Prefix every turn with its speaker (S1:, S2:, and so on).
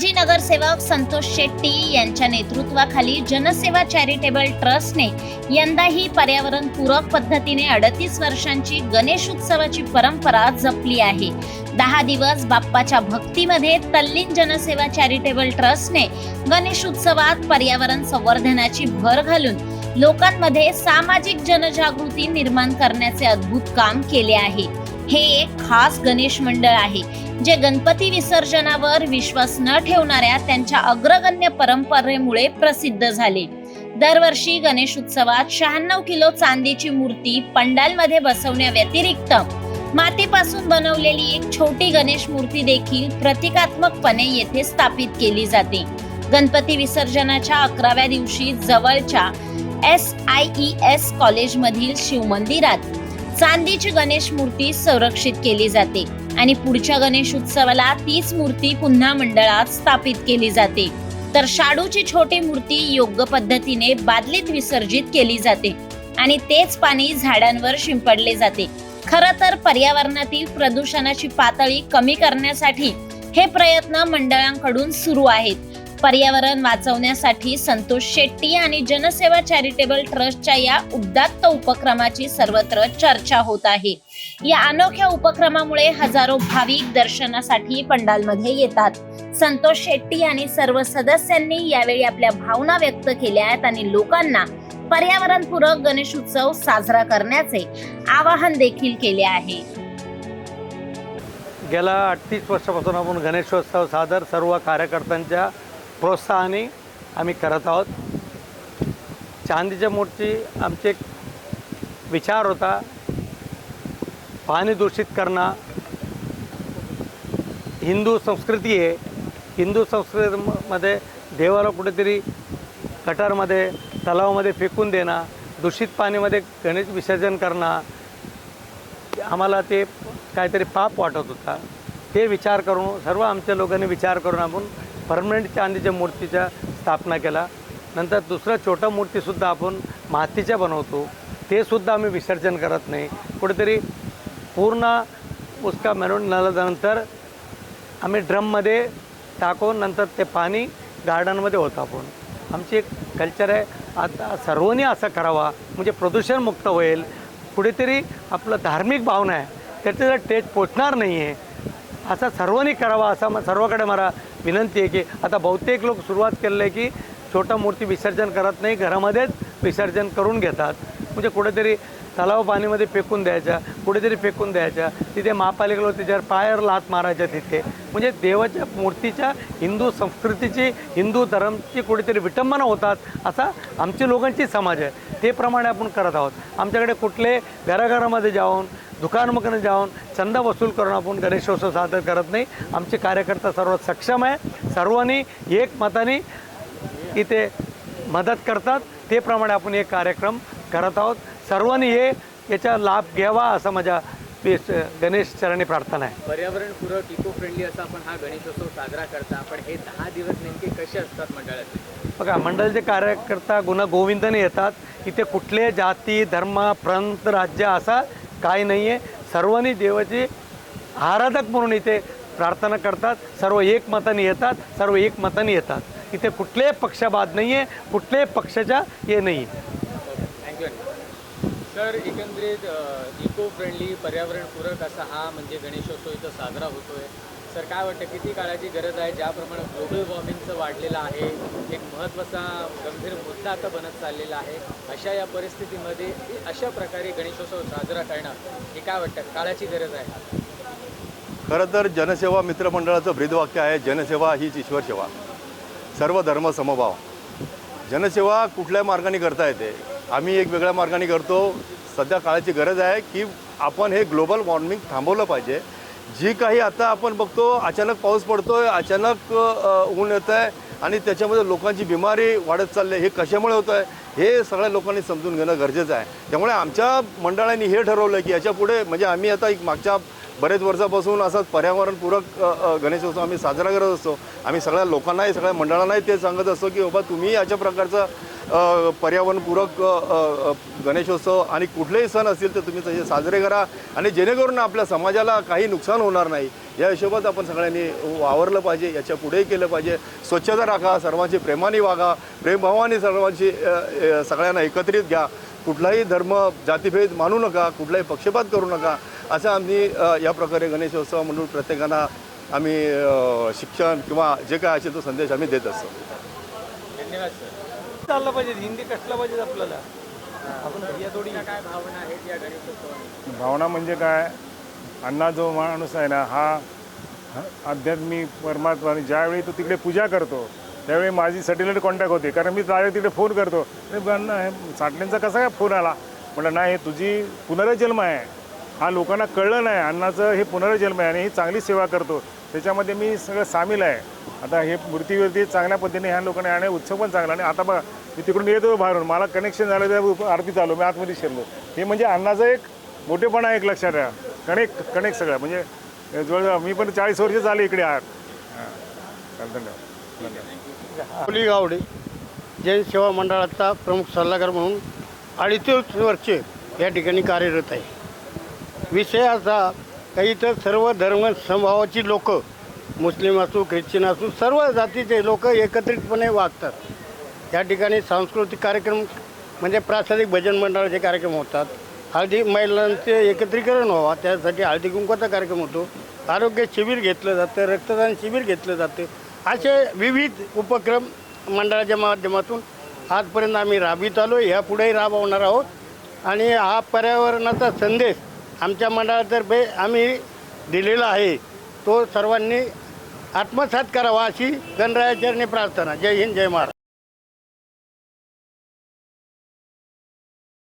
S1: माजी नगरसेवक संतोष शेट्टी यांच्या नेतृत्वाखाली जनसेवा चॅरिटेबल ट्रस्टने यंदाही पर्यावरणपूरक पद्धतीने अडतीस वर्षांची गणेश उत्सवाची परंपरा जपली आहे. दहा दिवस बाप्पाच्या भक्तीमध्ये तल्लीन जनसेवा चॅरिटेबल ट्रस्टने गणेश उत्सवात पर्यावरण संवर्धनाची भर घालून लोकांमध्ये सामाजिक जनजागृती निर्माण करण्याचे अद्भुत काम केले आहे. हे एक खास गणेश मंडळ आहे जे गणपती विसर्जनावर विश्वास न ठेवणाऱ्या त्यांच्या अग्रगण्य परंपरेमुळे प्रसिद्ध झाले. दरवर्षी गणेश उत्सवात शहाण्णव किलो चांदीची मूर्ती पंडालमध्ये बसवण्याव्यतिरिक्त मातीपासून बनवलेली एक छोटी गणेश मूर्ती देखील प्रतिकात्मकपणे येथे स्थापित केली जाते. गणपती विसर्जनाच्या अकराव्या दिवशी जवळच्या एस आय ई एस कॉलेजमधील शिवमंदिरात चांदीची गणेश मूर्ती संरक्षित केली जाते आणि पुढच्या गणेश उत्सवाला तीच मूर्ती पुन्हा मंडळात स्थापित केली जाते. तर शाडूची छोटी मूर्ती योग्य पद्धतीने बादलीत विसर्जित केली जाते आणि तेच पाणी झाडांवर शिंपडले जाते. खर तर पर्यावरणातील प्रदूषणाची पातळी कमी करण्यासाठी हे प्रयत्न मंडळांकडून सुरू आहेत. पर्यावरण वाचवण्यासाठी संतोष शेट्टी आणि जनसेवा चॅरिटेबल ट्रस्टच्या या उद्दात्त उपक्रमाची सर्वत्र चर्चा होत आहे. या अनोख्या उपक्रमामुळे हजारो भाविक दर्शनासाठी पंडालमध्ये येतात. संतोष शेट्टी आणि सर्व सदस्यांनी यावेळी आपल्या भावना व्यक्त केल्या आहेत आणि लोकांना पर्यावरणपूरक गणेश उत्सव साजरा करण्याचे आवाहन देखील केले आहे.
S2: गेल्या अठ्ठीस वर्षापासून आपण गणेशोत्सव सादर सर्व कार्यकर्त्यांच्या प्रोत्साहने आम्ही करत आहोत. चांदीच्या मूर्ती आमचे एक विचार होता पाणी दूषित करणं. हिंदू संस्कृती आहे. हिंदू संस्कृतीमध्ये देवाला कुठेतरी गटारमध्ये तलावामध्ये फेकून देणं दूषित पाणीमध्ये गणेश विसर्जन करणं आम्हाला ते काहीतरी पाप वाटत होता. ते विचार करून सर्व आमच्या लोकांनी विचार करून आपण परमनंट चांदीच्या मूर्तीच्या स्थापना केला. नंतर दुसरं छोटा मूर्तीसुद्धा आपण मातीच्या बनवतो. ते सुद्धा आम्ही विसर्जन करत नाही. कुठेतरी पूर्ण उसका मेरून नंतर आम्ही ड्रममध्ये टाकून नंतर ते पाणी गार्डनमध्ये होतं आपण. आमची एक कल्चर आहे. आता सर्वांनी असं करावा. म्हणजे प्रदूषणमुक्त होईल. कुठेतरी आपलं धार्मिक भावना आहे. त्याचं टेस्ट पोचणार नाही आहे असा सर्वांनी करावा असा म- सर्वाकडे मला विनंती आहे की आता बहुतेक लोक सुरुवात केलेलं आहे की छोटा मूर्ती विसर्जन करत नाही घरामध्येच विसर्जन करून घेतात. म्हणजे कुठेतरी तलाव पाणीमध्ये फेकून द्यायच्या कुठेतरी फेकून द्यायच्या तिथे महापालिकेला त्याच्यावर पायावर लात मारायच्या तिथे. म्हणजे देवाच्या मूर्तीच्या हिंदू संस्कृतीची हिंदू धर्मची कुठेतरी विटंबना होतात असा आमची लोकांची समाज आहे. ते प्रमाणे आपण करत आहोत. आमच्याकडे कुठले घराघरामध्ये जाऊन दुकानमध्ये जाऊन चंदा वसूल करून आपण गणेशोत्सव सादर करत नाही. आमचे कार्यकर्ता सर्व सक्षम आहे. सर्वांनी एक मताने इथे मदत करतात. ते प्रमाणे आपण एक कार्यक्रम करत आहोत. सर्वांनी हे याचा लाभ घ्यावा असं माझ्या गणेश चरणी प्रार्थना आहे.
S3: पर्यावरणपूरक इको फ्रेंडली असा आपण हा गणेशोत्सव साजरा करता. पण हे दहा दिवस नेमके कसे असतात मंडळाचे?
S2: बघा मंडळाचे कार्यकर्ता गुण गोविंदाने येतात. इथे कुठले जाती धर्म प्रांत राज्य असा काही नाही आहे सर्वांनी देवाचे आराधक म्हणून इथे प्रार्थना करतात. सर्व एकमताने येतात. सर्व एकमताने येतात. इथे कुठलेही पक्षपात नाही आहे कुठल्याही पक्षाच्या हे नाही
S3: तर एकंदरीत इको फ्रेंडली पर्यावरणपूरक असा हा म्हणजे गणेशोत्सव इथं साजरा होतोय. सर काय वाटतं किती काळाची गरज आहे? ज्याप्रमाणे ग्लोबल वॉर्मिंगचं वाढलेलं आहे एक महत्त्वाचा गंभीर मुद्दा आता बनत चाललेला आहे. अशा या परिस्थितीमध्ये अशा प्रकारे गणेशोत्सव साजरा करणं हे काय वाटतं? काळाची गरज आहे.
S4: खरं तर जनसेवा मित्रमंडळाचं ब्रीदवाक्य आहे जनसेवा हीच ईश्वर सेवा. सर्व धर्म समभाव. जनसेवा कुठल्या मार्गाने करता येते? आम्ही एक वेगळ्या मार्गाने करतो सध्या काळाची गरज आहे की आपण हे ग्लोबल वॉर्मिंग थांबवलं पाहिजे. जी काही आता आपण बघतो अचानक पाऊस पडतोय अचानक ऊन येतं आहे आणि त्याच्यामध्ये लोकांची बिमारी वाढत चालली आहे. हे कशामुळे होतं आहे हे सगळ्या लोकांनी समजून घेणं गरजेचं आहे. त्यामुळे आमच्या मंडळाने हे ठरवलं की याच्यापुढे म्हणजे आम्ही आता एक मागच्या बरेच वर्षापासून असाच पर्यावरणपूरक गणेश उत्सव गणेशोत्सव आम्ही साजरा करत असतो. आम्ही सगळ्या लोकांनाही सगळ्या मंडळांनाही ते सांगत असतो की बाबा तुम्ही अशा प्रकारचं पर्यावरणपूरक गणेशोत्सव आणि कुठलेही सण असतील तर तुम्ही तसे साजरे करा आणि जेणेकरून आपल्या समाजाला काही नुकसान होणार नाही. या हिशोबात आपण सगळ्यांनी वावरलं पाहिजे याच्या पुढेही केलं पाहिजे. स्वच्छता राखा सर्वांची प्रेमाने वागा प्रेमभावाने सर्वांची सगळ्यांना एकत्रित घ्या. कुठलाही धर्म जातीभेद मानू नका कुठलाही पक्षपात करू नका असं आम्ही या प्रकारे गणेशोत्सव म्हणून प्रत्येकांना आम्ही शिक्षण किंवा जे काय असेल तो संदेश आम्ही देत असतो.
S3: धन्यवाद सर.
S2: चाललं पाहिजे हिंदी कसलं पाहिजे आपल्याला? आपण भैया थोडी
S3: काय भावना आहेत या गणेशोत्सवात
S5: भावना म्हणजे काय? अण्णा जो माणूस आहे ना हा हा आध्यात्मिक परमात्मा आणि ज्यावेळी तो तिकडे पूजा करतो त्यावेळी माझी सॅटेलाईट कॉन्टॅक्ट होती. कारण मी डायरेक्ट तिकडे फोन करतो. अरे साठलेंचा कसा काय फोन आला? म्हटलं नाही हे तुझी पुनर्जन्म आहे. हा लोकांना कळलं नाही. अण्णाचं हे पुनर्जन्म आहे आणि ही चांगली सेवा करतो. त्याच्यामध्ये मी सगळं सामील आहे. आता हे मूर्तीवरती चांगल्या पद्धतीने ह्या लोकांनी आणि उत्सव पण चांगला आणि आता बघा मी तिकडून येतो बाहेरून. मला कनेक्शन झालं त्या आरती चालू. मी आतमध्ये शिरलो. हे म्हणजे अण्णाचं एक मोठेपणा एक लक्षात राहा. कनेक्ट कनेक्ट सगळं. म्हणजे जवळजवळ मी पण चाळीस वर्ष झाले इकडे आहात हां. धन्यवाद धन्यवाद
S6: गावडे जैन सेवा मंडळाचा प्रमुख सल्लागार म्हणून अडीच वर्षे या ठिकाणी कार्यरत आहे. विषय असा काही तर सर्व धर्म समभावाची लोक मुस्लिम असो ख्रिश्चन असो सर्व जातीचे लोक एकत्रितपणे वागतात. या ठिकाणी सांस्कृतिक कार्यक्रम म्हणजे प्रासादिक भजन मंडळाचे कार्यक्रम होतात. हळदी महिलांचे एकत्रीकरण व्हावा त्यासाठी हळदी कुंकवाचा कार्यक्रम होतो. आरोग्य शिबिर घेतलं जातं रक्तदान शिबिर घेतलं जातं. असे विविध उपक्रम मंडळाच्या माध्यमातून आजपर्यंत आम्ही राबवित आलो ह्यापुढेही राबवणार आहोत. आणि हा पर्यावरणाचा संदेश आमच्या मंडळातर्फे आम्ही दिलेला आहे. तो सर्वांनी आत्मसात करावा अशी गणरायाचरणी प्रार्थना. जय हिंद जय महाराज